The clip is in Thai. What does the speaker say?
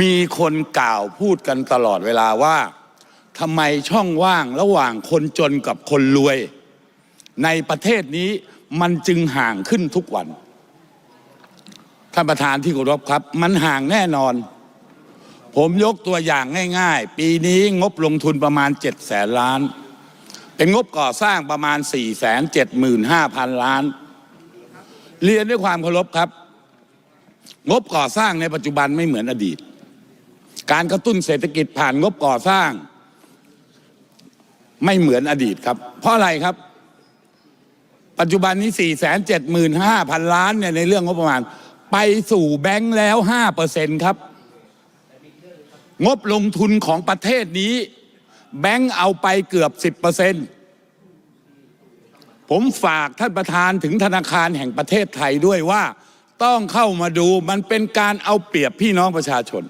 มีคนกล่าวพูดกันตลอดเวลาว่าทำไมช่องว่างระหว่างคนจนกับคนรวย ในประเทศนี้มันจึงห่างขึ้นทุกวัน ท่านประธานที่เคารพครับ มันห่างแน่นอน ผมยกตัวอย่างง่าย ๆ ปีนี้งบลงทุนประมาณ7แสนล้าน เป็นงบก่อสร้างประมาณ4แสน7 5พันล้าน เรียนด้วยความเคารพครับ งบก่อสร้างในปัจจุบันไม่เหมือนอดีต การกระตุ้นเศรษฐกิจผ่านงบก่อสร้าง ไม่เหมือนอดีตครับ เพราะอะไรครับ ปัจจุบันนี้ 4 7 5 0 0 0 ล้านเนี่ยในเรื่องงบประมาณ ไปสู่แบงค์แล้ว5เปอร์เซ็นครับ งบลงทุนของประเทศนี้ แบงค์เอาไปเกือบ 10เปอร์เซ็นผมฝากท่านประธานถึงธนาคารแห่งประเทศไทยด้วยว่า ต้องเข้ามาดูมันเป็นการเอาเปรียบพี่น้องประชาชน